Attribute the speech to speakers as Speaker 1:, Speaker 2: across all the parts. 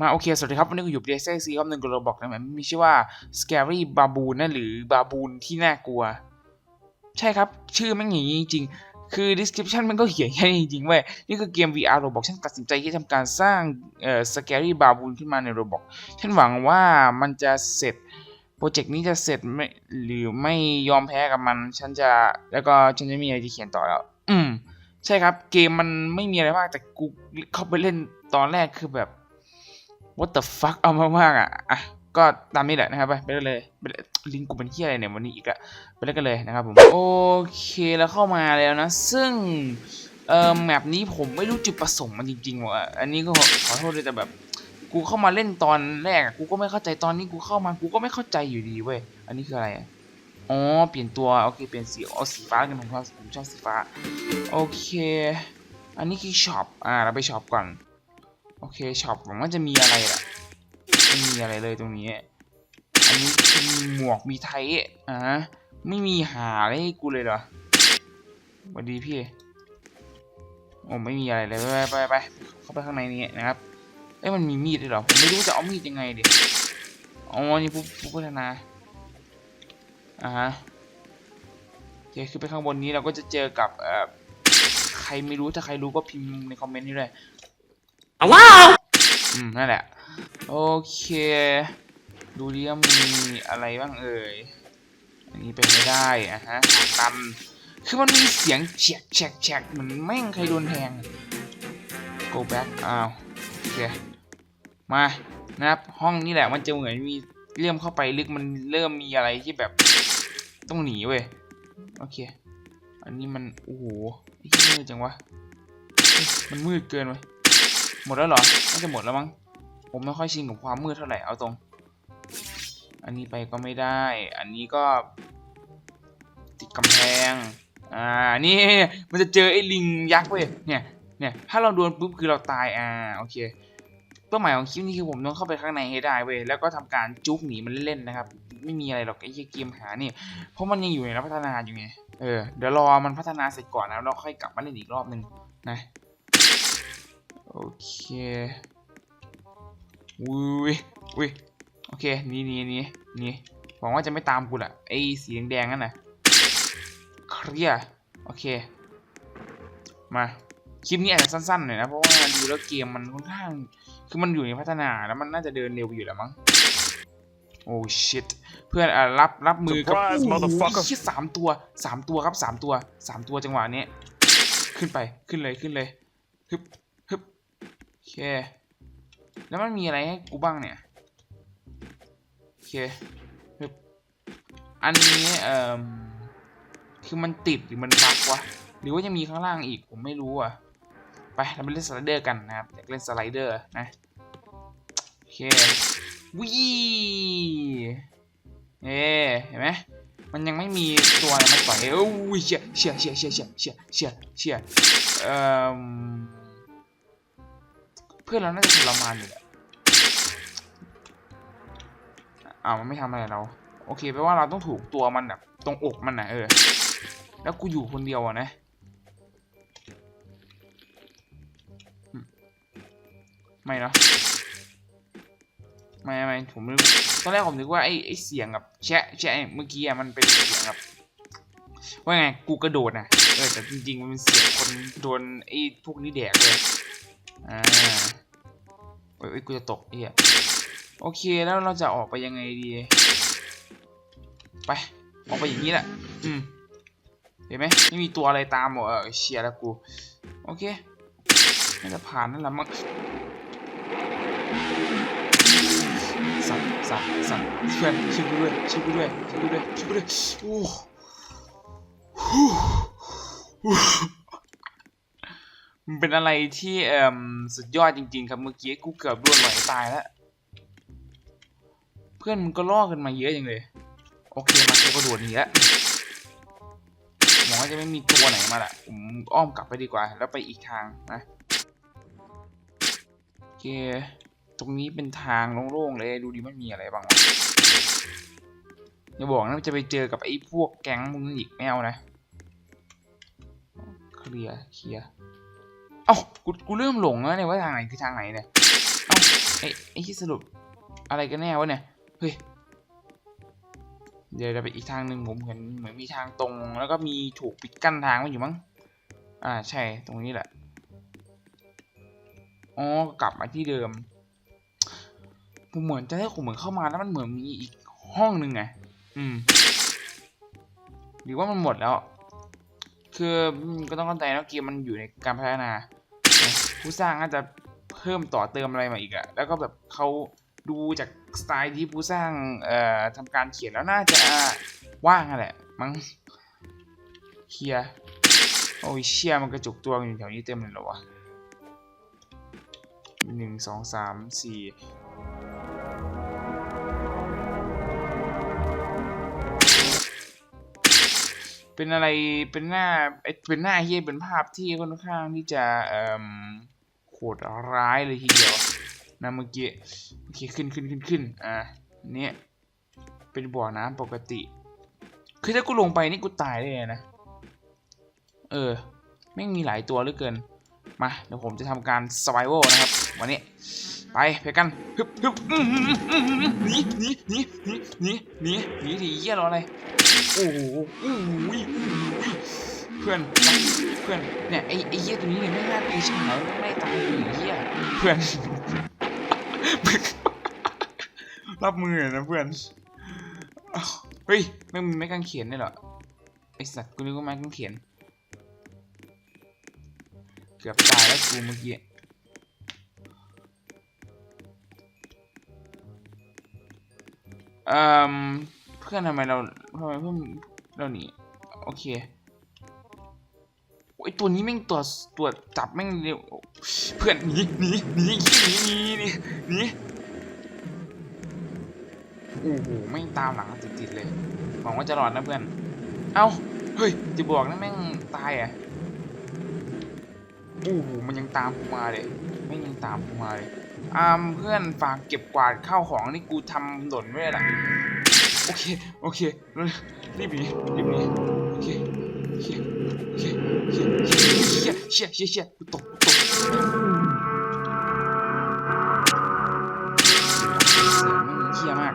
Speaker 1: มาโอเค สวัสดีครับ วันนี้กูอยู่ PS ซีครับหนึ่งกระบอกนะมันมีชื่อว่า Scary Baboon นะหรือ Baboon ที่น่ากลัว ใช่ครับ ชื่อแม่งอย่างนี้จริงๆคือ description มันก็เขียนแค่นี้จริงๆเว้ยนี่คือเกม VR Roblox ฉันตัดสินใจที่จะทำการสร้างเอ่อ Scary Baboon ขึ้นมาใน Roblox ฉันหวังว่ามันจะเสร็จ โปรเจกต์นี้จะเสร็จไม่หรือไม่ยอมแพ้กับมัน ฉันจะแล้วก็ฉันจะมีอะไรจะเขียนต่อแล้ว อืม ใช่ครับ เกมมันไม่มีอะไรมากแต่กูเข้าไปเล่นตอนแรกคือแบบ what the fuck เอามากๆอะอะก็ตามนี้แหละนะครับ ไปไปเลยไปลิงก์กูเป็นที่อะไรเนี่ยวันนี้อีกอะไปเล่นกันเลยนะครับผม โอเคแล้วเข้ามาแล้วนะ ซึ่งเอ่อแมปนี้ผมไม่รู้จุดประสงค์มันจริงๆว่ะอันนี้ก็ขอขอโทษด้วยแต่แบบ กูเข้ามาเล่นตอนแรกกูก็ไม่เข้าใจตอนนี้กูเข้ามากูก็ไม่เข้าใจอยู่ดีเว้ยอันนี้คืออะไรอะอ๋อเปลี่ยนตัวโอเคเปลี่ยนสีอ๋อสีฟ้ากันผมชอบผมชอบสีฟ้าโอเค อันนี้คือช็อปอ่าเราไปช็อปก่อน โอเคช็อปผมว่าจะมีอะไรล่ะไม่มีอะไรเลยตรงนี้ อันนี้มีหมวกมีไทยอ่าไม่มีหาอะไรให้กูเลยเหรอสวัสดีพี่โอ้ไม่มีอะไรเลยไปไปไปเข้าไปข้างในนี้นะครับเอ้ยมันมีมีดด้วยเหรอผมไม่รู้จะเอามีดยังไงดิอ๋อนี่ผู้ผู้พัฒนาอ่าฮะโอเคขึ้นไปข้างบนนี้เราก็จะเจอกับเอ่อใครไม่รู้ถ้าใครรู้ก็พิมพ์ในคอมเมนต์นี่เลย
Speaker 2: Hello?
Speaker 1: อืมนั่นแหละ โอเค ดูดิว่ามีอะไรบ้างเอ่ยอันนี้เป็นไม่ได้อะฮะตันคือมันมีเสียงแฉกแฉกแฉกเหมือนแม่งใครโดนแทง go back อ้าวโอเคมานะครับห้องนี้แหละมันจะเหมือนมีเริ่มเข้าไปลึกมันเริ่มมีอะไรที่แบบต้องหนีเว้ยโอเค อันนี้มันโอ้โหนี่มืดจังวะมันมืดเกินไป หมดแล้วเหรอน่าจะหมดแล้วมั้ง ผมไม่ค่อยชินกับความมืดเท่าไหร่ เอาตรง อันนี้ไปก็ไม่ได้ อันนี้ก็ ติดกำแพง อ่า นี่ มันจะเจอไอ้ลิงยักษ์เว้ย เนี่ย เนี่ย ถ้าเราโดนปุ๊บคือเราตาย อ่า โอเค เป้าหมายของคลิปนี้คือผมต้องเข้าไปข้างในให้ได้เว้ย แล้วก็ทำการจุกหนีมันเล่นๆนะครับ ไม่มีอะไรหรอกไอ้เหี้ยเกมหานี่ เพราะมันยังอยู่ในรับพัฒนาอยู่ไง เออ เดี๋ยวรอมันพัฒนาเสร็จก่อนนะแล้วค่อยกลับมาเล่นอีกรอบหนึ่งนะ โอเคอุ้ยอุ้ยโอเคนี่นี่นี่นี่หวังว่าจะไม่ตามกูแหละไอ้สีแดงๆนั่นน่ะเคลียร์โอเค มาคลิปนี้อาจจะสั้นๆหน่อยนะเพราะว่าดูแล้วเกมมันค่อนข้างคือมันอยู่ในพัฒนาแล้วมันน่าจะเดินเร็วอยู่แล้วมั้งโอ้ชิตเพื่อนอะรับรับมือกับ
Speaker 2: Surprise,
Speaker 1: โอ้โห
Speaker 2: motherfucker
Speaker 1: คิดสามตัวสามตัวครับสามตัวสามตัวจังหวะนี้ ขึ้นไปขึ้นเลยขึ้นเลยฮึบฮึบโอ เค แล้วมันมีอะไรให้กูบ้างเนี่ย โอเค อันนี้เอ่อคือมันติดหรือมันบักวะ หรือว่ายังมีข้างล่างอีกผมไม่รู้อะ ไปเราไปเล่นสไลเดอร์กันนะครับอยากเล่นสไลเดอร์นะ โอเควีเอ๊เห็นไหมมันยังไม่มีตัวอะไรมาต่อยโอ้ยเชี่ยเชี่ยเชี่ยเชี่ยเชี่ยเชี่ยเชี่ยเชี่ยเอ่อ พื่อนเราน่าจะทรมานอยู่แหละอ้าวมันไม่ทำอะไรเรา โอเคแปลว่าเราต้องถูกตัวมันแบบตรงอกมันนะเออ แล้วกูอยู่คนเดียวอะนะไม่นะไม่ไม่ผมไม่รู้ตอนแรกผมนึกว่าไอ้ไอ้เสียงกับแชะแชะเมื่อกี้อะมันเป็นเสียงแบบว่าไงกูกระโดดนะเออแต่จริงๆมันเป็นเสียงคนโดนไอ้พวกนี้แดกเลยอ่า อ้ยเอ้กูจะตกไอ้เหี้ยโอเคแล้วเราจะออกไปยังไงดี ไป ออกไปอย่างนี้แหละ อืม เห็นไหมไม่มีตัวอะไรตามหรอเออเชียร์แล้วกู โอเคน่าจะผ่านนั่นแหละมั้งสั่นสั่นสั่นเพื่อนช่วยกูด้วยช่วยกูด้วยช่วยกูด้วยช่วยกูด้วยโอ้ฮู้ฮู้ มันเป็นอะไรที่เอ่มสุดยอดจริง ๆ ครับเมื่อกี้กูเกือบโดนไหลตายแล้วเพื่อนมึงก็ล่อกันมาเยอะอย่างเลย โอเคมาเกูกระโดดนีแล้วหวังว่าจะไม่มีตัวไหนมาละผมอ้อมกลับไปดีกว่า แล้วไปอีกทางนะโอเค ตรงนี้เป็นทางโล่งๆเลยดูดิมันมีอะไรบ้างวะอย่าบอกนะจะไปเจอกับไอ้พวกแก๊งมึงอีกแมวนะเคลียร์เคลียร์ เอ้ากูกูเริ่มหลงแล้วเนี่ยว่าทางไหนคือทางไหนเนี่ยเอ้าไอ้ไอ้ที่สรุปอะไรกันแน่วะเนี่ยเฮ้ยเดี๋ยวเราไปอีกทางหนึ่งผมเห็นเหมือนมีทางตรง แล้วก็มีถูกปิดกั้นทางไว้อยู่มั้งอ่าใช่ตรงนี้แหละอ๋อกลับมาที่เดิมผมเหมือนจะได้ผมเหมือนเข้ามาแล้วมันเหมือนมีอีกห้องหนึ่งไงอืม หรือว่ามันหมดแล้ว คือก็ต้องเข้าใจนะเกมมันอยู่ในการพัฒนา ผู้สร้างอาจจะเพิ่มต่อเติมอะไรมาอีกอะแล้วก็แบบเขาดูจากสไตล์ที่ผู้สร้างเอ่อทำการเขียนแล้วน่าจะว่างอะแหละมั้งเคลียโอ้ยเชี่ยมันกระจุกตัวอยู่แถวนี้เต็มเลยเหรอวะหนึ่งสองสามสี่เป็นอะไรเป็นหน้าเอ้ยเป็นหน้าเฮียเป็นภาพที่ค่อนข้างที่จะเอ่อ โหดร้ายเลยทีเดียวนะเมื่อกี้โอเคขึ้นขึ้นขึ้นขึ้นอะเนี่ยเป็นบ่อน้ำปกติ คือถ้ากูลงไปนี่กูตายได้เลยนะ เออแม่มีหลายตัวเหลือเกิน มาเดี๋ยวผมจะทำการ survival นะครับ วันนี้ ไปไปกันฮึบฮึบอื้อหืออื้อหือหนีหนีหนีหนีหนีหนีหนีดิเหี้ยรออะไร โอ้โห เพื่อนเพื่อนเนี่ยไอ้ไอ้เหี้ยตัวนี้เนี่ยไม่น่าตีชิบหายไม่ตายเลยไอ้เหี้ยเพื่อนรับมือหน่อยนะเพื่อนเฮ้ยไม่มีไม้กางเขนได้วยเหรอไอสัตว์กูนึกว่าไม้กางเขียน เกือบตายแล้วกูเมื่อกี้เอ่อเพื่อนทำไมเราทำไมเพื่อนเราหนีโอเค โอ้ยตัวนี้แม่งตัวตัวจับแม่งเร็วเพื่อนหนีหนีหนีหนีหนีหนีหนีโอ้โหแม่งตามหลังติดๆเลยหวังว่าจะรอดนะเพื่อน เอ้าเฮ้ยจะบอกนะแม่งตายอะโอ้โหมันยังตามกูมาเลยแม่งยังตามกูมาเลยอามเพื่อนฝากเก็บกวาดข้าวของนี่กูทำหล่นไว้ลยล่ะโอเคโอเครีบหนีรีบหนีโอเคโอเค เคโอเคเชี่ยเชี่ยเชี่ยเชี่ยกูตกกูตกเสียงมันเชี่ยมาก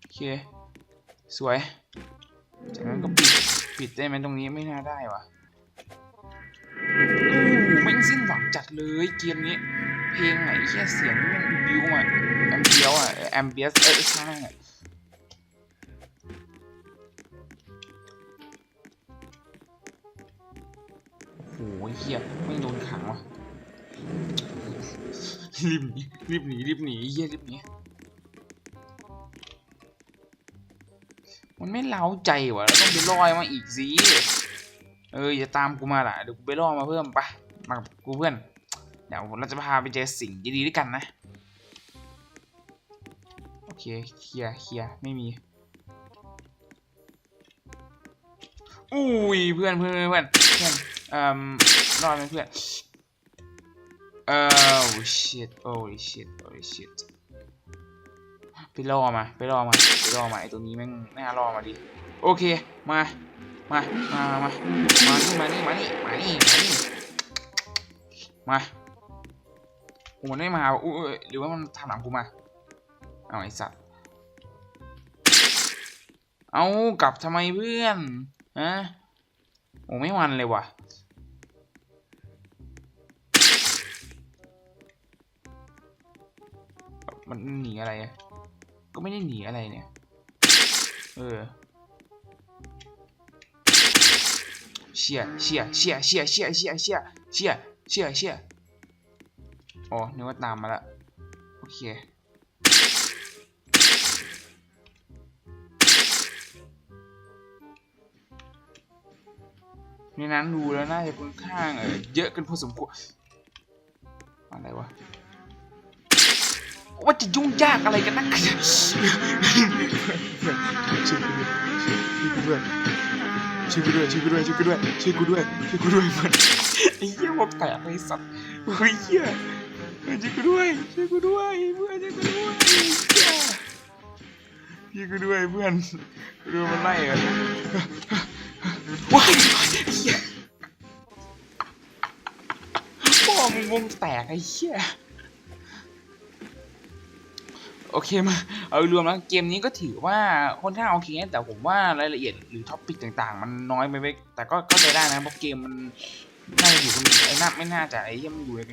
Speaker 1: โอเคสวย จากนั้นก็ปิด ปิดได้ไหมตรงนี้ไม่น่าได้วะโอ้ไม่งสิ้นหวังจัดเลยเกมนี้ เพลงไหนแค่เสียงมันบิวอะแอมเบียวอะแอมเบียสเออใช่ โอ้โหเฮียไม่โดนขังวะรีบหนีรีบหนีรีบหนีเฮียรีบหนีมันไม่เล้าใจวะเราต้องไปล่อยมาอีกสิเอออย่าตามกูมาล่ะเดี๋ยวกูไปล่อมาเพิ่มไปมากับกูเพื่อนเดี๋ยวเราจะพาไปเจอสิ่งดีๆด้วยกันนะโอเคเคลียร์เคลียร์ไม่มีอุ้ยเพื่อนเพื่อนเพื่อนเพื่อน เอ่อรอดไหมเพื่อนเออ oh shit oh shit oh shit ไปล่อมา ไปล่อมา ไปล่อมาไอตัวนี้แม่งน่ารอมาดิ โอเค มา มา มา มามานี่มา นี่ มา นี่ มา นี่ มา นี่ มา โอ้มันไม่มาอุ้ยหรือว่ามันทำหลังกูมา เอาไอสัตว์ เอากลับทำไมเพื่อน ฮะ โอ้ไม่มันเลยว่ะ มันหนีอะไร ก็ไม่ได้หนีอะไรเนี่ย เออ เชี่ยเชี่ยเชี่ยเชี่ยเชี่ยเชี่ยเชี่ยเชี่ยเชี่ยเชี่ยอ๋อนึกว่าตามมาละ โอเค ในนั้นดูแล้วน่าจะค่อนข้างเออเยอะกันพอสมควรอะไรวะว่าจะยุ่งยากอะไรกันนักช่วยกูด้วยช่วยกูด้วยช่วยกูด้วยช่วยกูด้วยช่วยกูด้วยช่วยกูด้วยช่วยกูด้วยมันไอ้เหี้ยบอกแตกเลยสัตว์เฮ้ยเหี้ยช่วยกูด้วยช่วยกูด้วยเพื่อนช่วยกูด้วยช่วยกูด้วยเพื่อนดูมันไล่กัน ว้ายพ่อมึงวงแตกไอ้เหี้ยโอเคมาเอารวมแล้วเกมนี้ก็ถือว่าค่อนข้างโอเคนะแต่ผมว่ารายละเอียดหรือท็อปิกต่างๆ มันน้อยไปเว้ยแต่ก็ก็จได้นะเพราะเกมมันน่าจะอยู่กันไอ้น่าไม่น่าจะไอ้เหี้ยมันอยู่ใน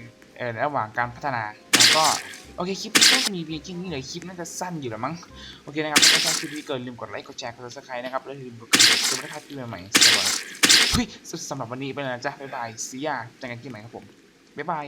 Speaker 1: ระหว่างการพัฒนาแล้วก็ โอเคคลิปนี้ก็จะมีเพียงแค่นี้เลยคลิปน่าจะสั้นอยู่แล้วมั้งโอเคนะครับถ้าชอบคลิปนี้เกินลืมกดไลค์กดแชร์กดซับสไครต์นะครับแล้วอย่าลืมกดกระดิ่งเพื่อไม่พลาดคลิปใหม่ๆสำหรับทุยสำหรับวันนี้ไปแล้วนะจ๊ะบ๊ายบายซียาเจอกันที่ใหม่ครับผมบ๊ายบาย